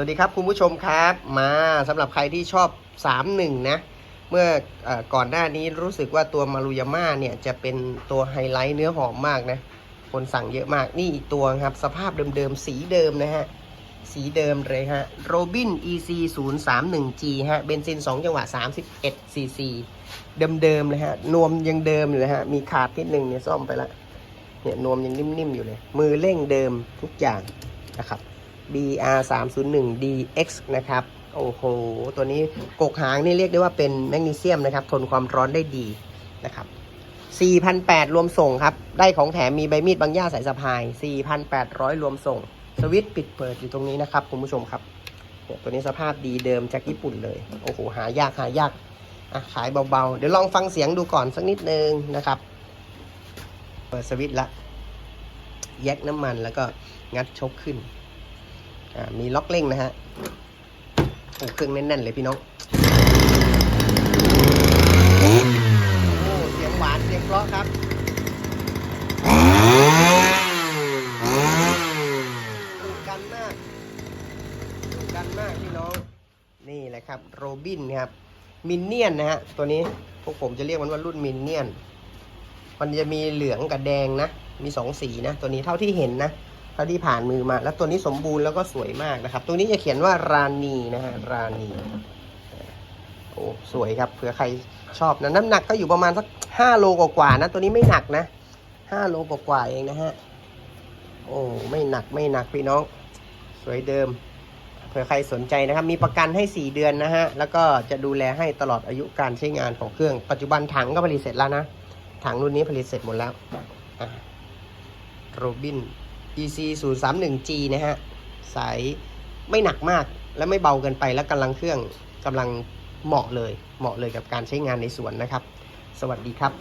สวัสดีครับคุณผู้ชมครับมาสำหรับใครที่ชอบ 3-1 นะ เมื่อออก่อนหน้านี้รู้สึกว่าตัวมารุยาม่าเนี่ยจะเป็นตัวไฮไลท์เนื้อหอมมากนะ คนสั่งเยอะมากนี่อีกตัวครับ สภาพเดิมๆ สีเดิมนะฮะ สีเดิมเลยฮะโรบิน EC 0 3 1 G ฮะเบนซิน 2 จังหวะ 31 cc เดิมๆเลยฮะ นวมยังเดิมอยู่เลยฮะ มีขาดนิดนึงเนี่ยซ่อมไปละเนี่ยนวมยังนิ่มๆอยู่เลย มือเร่งเดิมทุกอย่างนะครับ BR 3 0 1 DX นะครับ โอ้โห ตัวนี้กกหางนี่เรียกได้ว่าเป็นแมกนีเซียมนะครับ ทนความร้อนได้ดีนะครับ4,800 รวมส่งครับ ได้ของแถมมีใบมีดบางหญ้าสายสะพาย 4,800 รวมส่ง สวิตช์ปิดเปิดอยู่ตรงนี้นะครับ คุณผู้ชมครับ ตัวนี้สภาพดีเดิมจากญี่ปุ่นเลย โอ้โห หายากหายากอะขายเบาๆ เดี๋ยวลองฟังเสียงดูก่อนสักนิดนึงนะครับ เปิดสวิตช์ละ แยกน้ำมันแล้วก็งัดชกขึ้น มีล็อกเร่งนะฮะโอ้เครื่องแน่นๆเลยพี่น้องโอ้เสียงหวานเสียงเพราะครับดุกันมากดุกันมากพี่น้อง นี่แหละครับโรบินครับมินเนียนนะฮะตัวนี้พวกผมจะเรียกมันว่ารุ่นมินเนียนมันจะมีเหลืองกับแดงนะ มีสองสีนะ ตัวนี้เท่าที่เห็นนะ ท่าที่ผ่านมือมา แล้วตัวนี้สมบูรณ์แล้วก็สวยมากนะครับ ตัวนี้จะเขียนว่ารานีนะฮะรานีโอ้สวยครับเผื่อใครชอบนะน้ำหนักก็อยู่ประมาณสักห้าโลกว่าๆนะ ตัวนี้ไม่หนักนะห้าโลกว่าๆเองนะฮะโอ้ไม่หนักไม่หนักพี่น้อง สวยเดิมเผื่อใครสนใจนะครับ มีประกันให้ 4 เดือนนะฮะ แล้วก็จะดูแลให้ตลอดอายุการใช้งานของเครื่อง ปัจจุบันถังก็ผลิตเสร็จแล้วนะ ถังรุ่นนี้ผลิตเสร็จหมดแล้วโรบิน PC 0 3 1 G นะฮะ สายไม่หนักมากและไม่เบาเกินไปและกำลังเครื่องกำลังเหมาะเลย เหมาะเลยกับการใช้งานในสวนนะครับ สวัสดีครับ